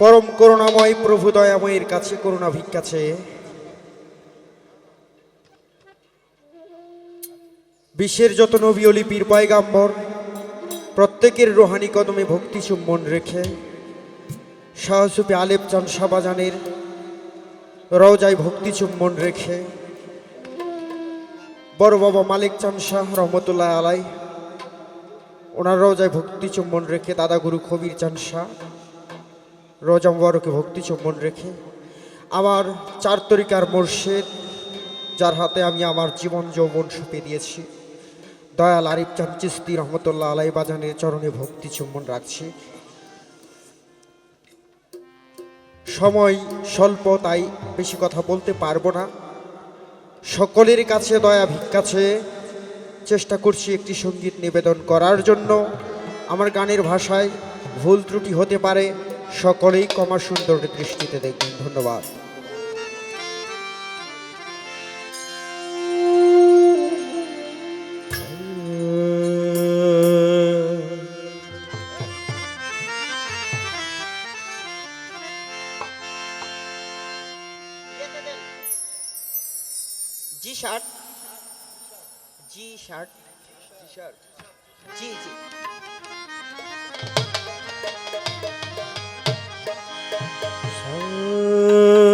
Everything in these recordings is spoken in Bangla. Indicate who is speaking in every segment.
Speaker 1: পরম করুণাময় প্রভু দয়াময়ের কাছে, করুণা ভিক্ষা চেয়ে বিশ্বের যত নবী অলি পীর পয়গাম্বর, প্রত্যেকের রোহানি কদমে ভক্তি চুম্বন রেখে শাহসুফি আলেপ চান শাহবাজানের রওজায় ভক্তি চুম্বন রেখে, বড় বাবা মালিক চান শাহ রহমতুল্লাহ আলাই, ওনার রওজায় ভক্তি চুম্বন রেখে দাদা গুরু কবির চান শাহ। রোজা মুবারকে ভক্তি চুম্বন রেখে আমার চার তরিকার মোর্শেদ, যার হাতে আমি আমার জীবন যৌবন সঁপে দিয়েছি। দয়াল আরিফ চান চিস্তি রহমতুল্লাহ আলাই বাজানের চরণে ভক্তি চুম্বন রাখছি। সময় স্বল্প, তাই বেশি কথা বলতে পারব না। সকলের কাছে দয়া ভিক্ষা চেয়ে চেষ্টা করছি একটি সংগীত নিবেদন করার জন্য। আমার গানের ভাষায় ভুল ত্রুটি হতে পারে। সকলেই কমা সুন্দর দৃষ্টিতে দেখবেন। ধন্যবাদ। জি শার্ট জি শার্ট জি শার্ট জি জি। Oh.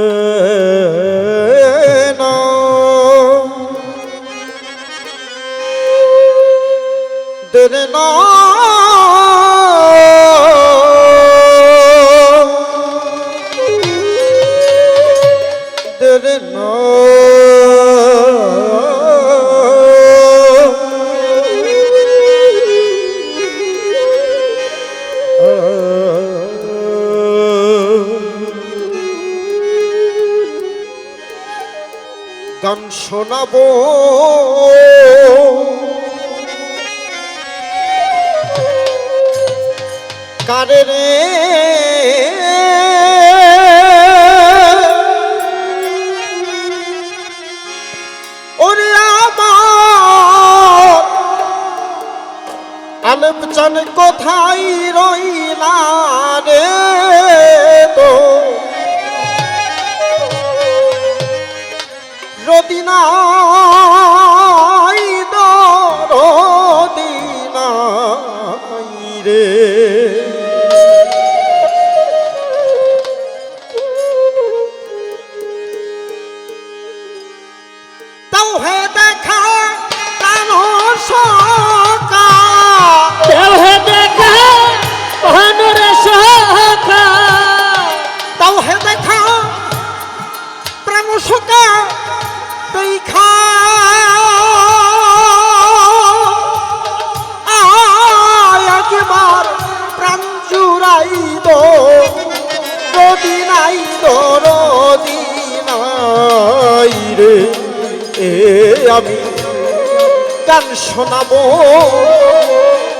Speaker 1: শোনাবো।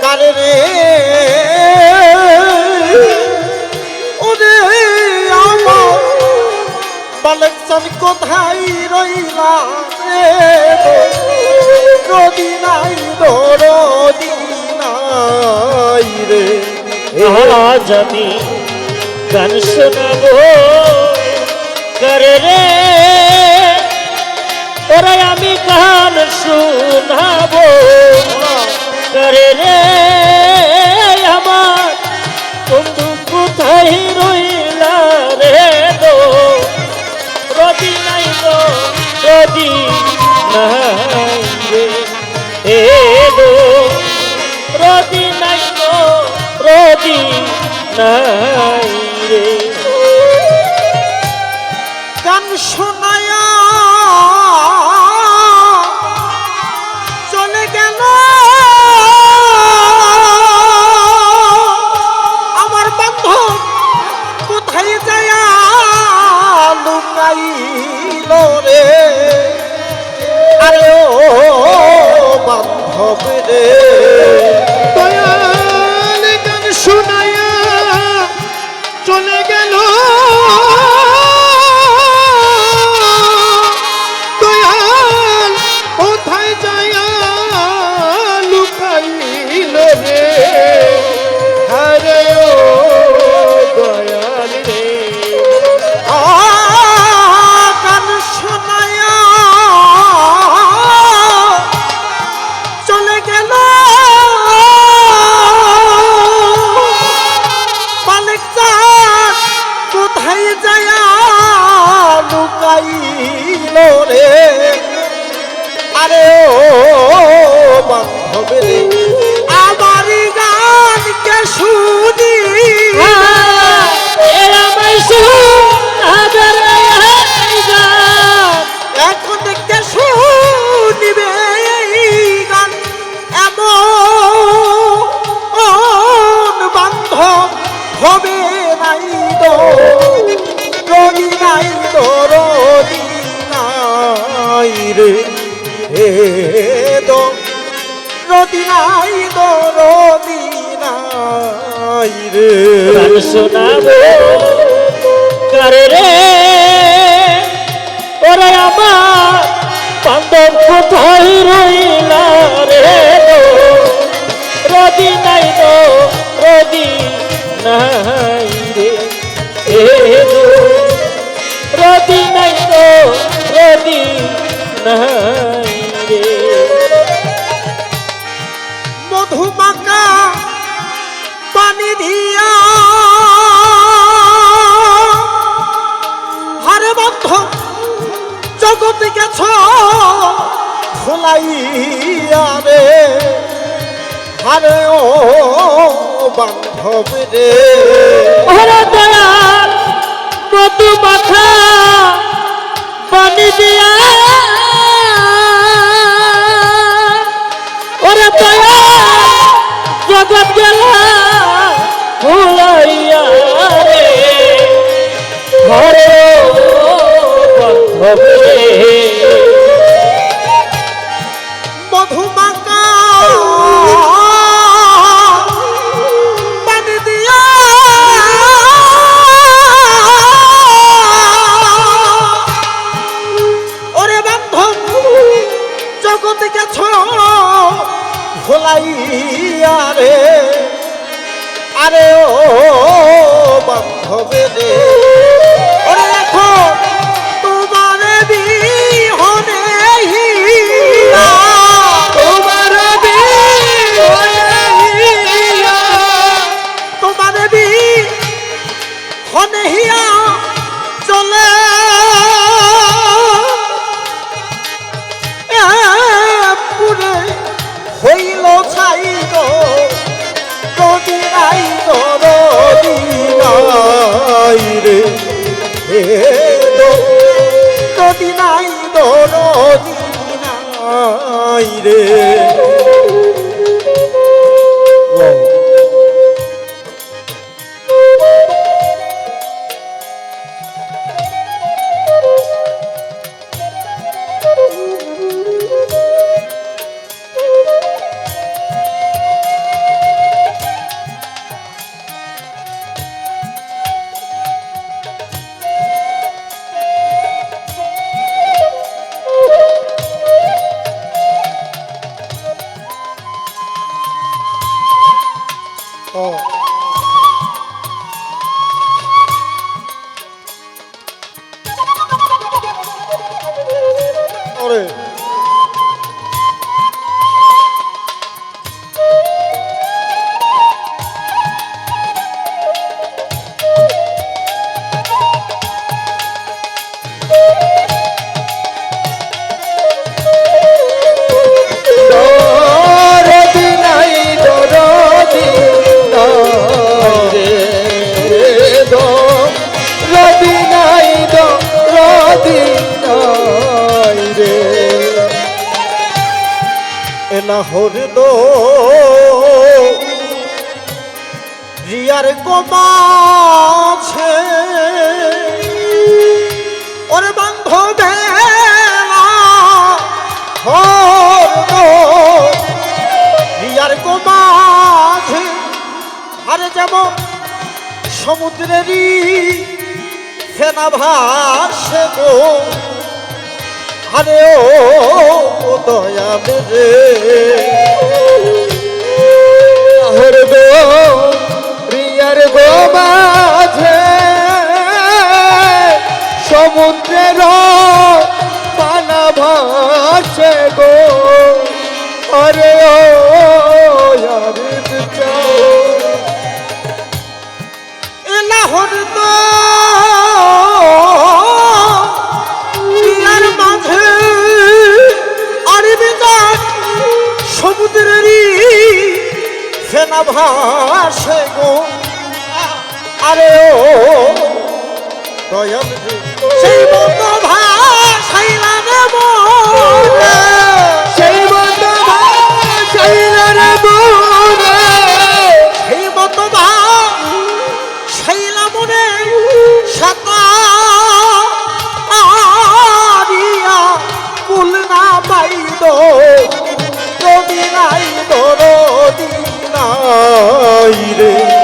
Speaker 1: কারে রে। ওরে কোথায় রইলা রে রদি নাই রদি নাই রে।
Speaker 2: আজ আমি গান শোনাবো। করে রে। আমি গান করে রে আমার, বন্ধু কোথায় রইলা রে দো রদি নাই দো রদি নাই রে এ দো রদি নাই দো রদি নাই
Speaker 1: বান্ধব রে। দয়াল গান শোনায়া রে, হে তো। রবি নাই তো রবি নাই রে।
Speaker 2: গান শোনাবো, কারে রে? ওরে আমার বান্ধব কোথায় রইলা রে গো? রদি নাই গো রদি নাই রে গো। রদি নাই গো রদি নাই রে
Speaker 1: মধুমাকা পানি দিয়া হারে বন্ধ জগৎ গেছ খোলাইয়া রে। হারে ও বান্ধব রে।
Speaker 2: দয়াল পানি দিয়া ওরে দয়াল বান্ধবে
Speaker 1: নাই রে এলাহর দো। রিয়ার কমাছে ওরে বান্ধবে হর দো। রিয়ার কমাছে আরে যেমন সমুদ্রেরই ফেনা ভাসে আরে ও দয়াল রে হর গো রিয়ার গো মাঝে, সমুদ্রের পানা ভাসে গো। আরে ও এলাহর তো সমুদ্রেরই সেনা ভাসে গো। আরে ও দয়াল সেই মতো ভাসাইলা রে মোরে নাই দরদি রে।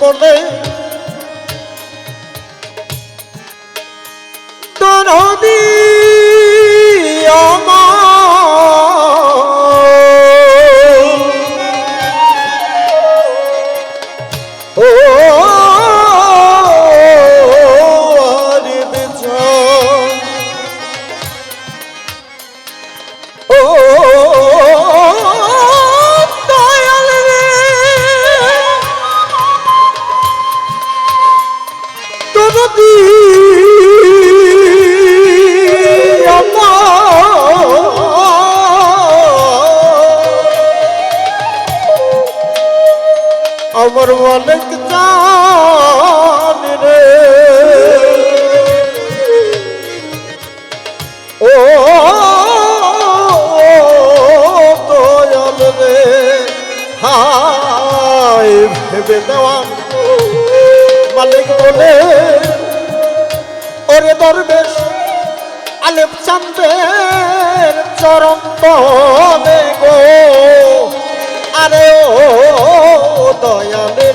Speaker 1: চন্দে মালিক বলে ওরে দরবেশ আলেপ চান্দের চরম বলে গো। আরে ও দয়ালে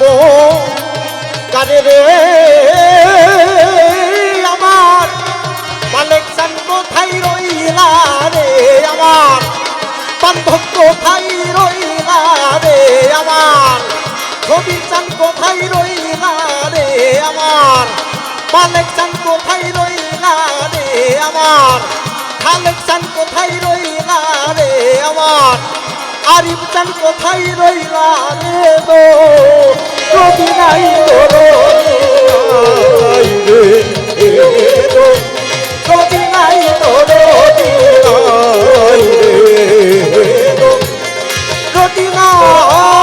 Speaker 1: শোনাবো কারে রে, আমার মালিক চান কোথায় রইলা রে, আমার বান্ধব কোথায় রইলা রে, আমার ছবি চান কোথায় রইলা রে, আমার মালিক চান কোথায় রইলা রে, আমার খালেক চান কোথায় রইলা রে, আমার আরিফ চান কোথায় রইলা রে গো? রবি নাই তোর রবি নাই তোর রবি নাই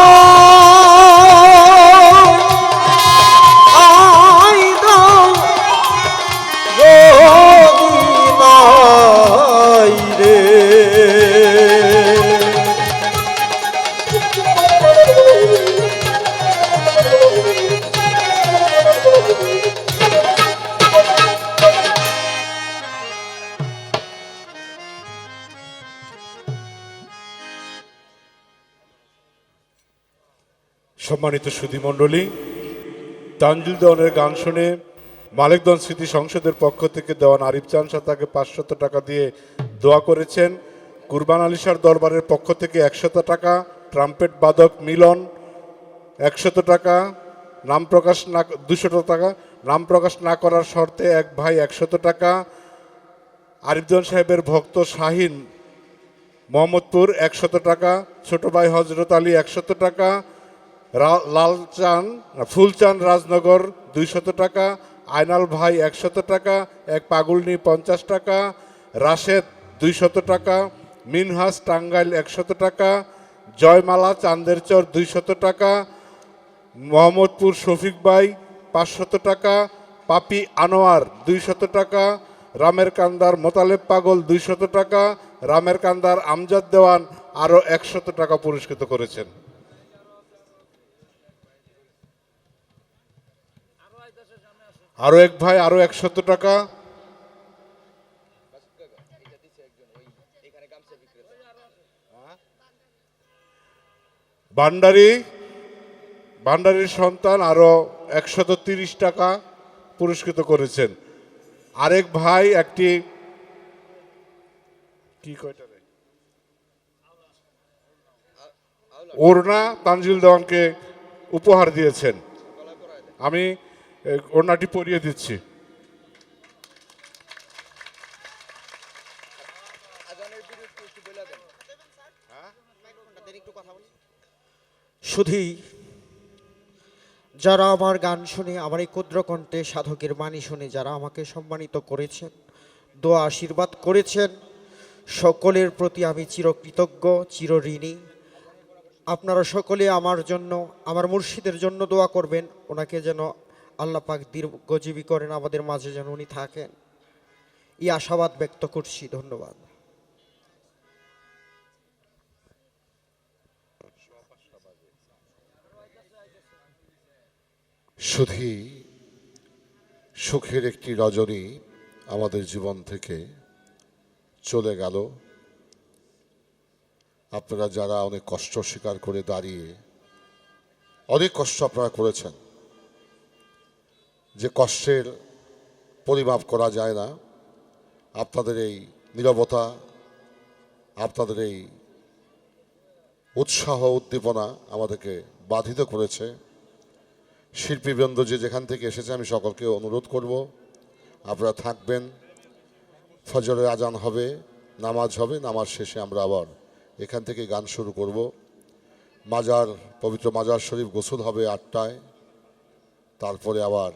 Speaker 3: সম্মানিত সুধীমণ্ডলী তানজুল দেওয়ানের গান শুনে মালিকদন স্মৃতি সংসদের পক্ষ থেকে দেওয়ান আরিফ চান তাকে পাঁচশত টাকা দিয়ে দোয়া করেছেন। কুরবান আলিশার দরবারের পক্ষ থেকে একশত টাকা, ট্রাম্পেট বাদক মিলন একশত টাকা, নাম প্রকাশ না, দুশত টাকা, নাম প্রকাশ না করার শর্তে এক ভাই একশত টাকা আরিফজন সাহেবের ভক্ত শাহিন মোহাম্মদপুর একশত টাকা, ছোট ভাই হজরত আলী একশত টাকা লালচান, ফুলচান রাজনগর দুইশত টাকা আয়নাল ভাই একশত টাকা, এক পাগুলনি পঞ্চাশ টাকা, রাশেদ দুইশত টাকা, মিনহাস টাঙ্গাইল একশত টাকা, জয়মালা চান্দের চর দুইশত টাকা, মোহাম্মদপুর শফিক ভাই পাঁচশত টাকা, পাপি আনোয়ার দুইশত টাকা, রামের কান্দার মোতালেব পাগল দুইশত টাকা, রামের কান্দার আমজাদ দেওয়ান আরও একশত টাকা পুরস্কৃত করেছেন। আরও এক ভাই আরও একশত টাকা। ভান্ডারি, ভান্ডারির সন্তান আরও একশত তিরিশ টাকা পুরস্কৃত করেছেন। আরেক ভাই, একটি কি কয়টা রে? ওড়না তানজিল দেওয়ানকে উপহার দিয়েছেন। আমি ওড়নাটি পরিয়ে দিচ্ছি।
Speaker 1: শুধুই যারা আমার গান শুনে, আমার এই ক্ষুদ্র কণ্ঠে সাধকের বাণী শুনে যারা আমাকে সম্মানিত করেছেন, দোয়া, আশীর্বাদ করেছেন, সকলের প্রতি আমি চিরকৃতজ্ঞ, চিরঋণী। আপনারা সকলে আমার জন্য, আমার মুর্শিদের জন্য দোয়া করবেন, ওনাকে যেন আল্লাহ পাক দীর্ঘজীবী করেন আমাদের মাঝে যেন উনি থাকেন। এই আশাবাদ ব্যক্ত করছি, ধন্যবাদ।
Speaker 4: শুধুই সুখের একটি রজনী আমাদের জীবন থেকে চলে গেল। আপনারা যারা অনেক কষ্ট স্বীকার করে দাঁড়িয়ে, অনেক কষ্ট আপনারা করেছেন। যে কষ্টের পরিমাপ করা যায় না, আপনাদের এই নীরবতা, আপনাদের এই উৎসাহ, উদ্দীপনা আমাদেরকে বাধিত করেছে। শিল্পীবৃন্দ যে যেখান থেকে এসেছে, আমি সকলকে অনুরোধ করব, আপনারা থাকবেন ফজরের আজান হবে, নামাজ হবে, নামাজ শেষে আমরা আবার এখান থেকে গান শুরু করব। মাজার, পবিত্র মাজার শরীফ গোসল হবে আটটায়, তারপরে আবার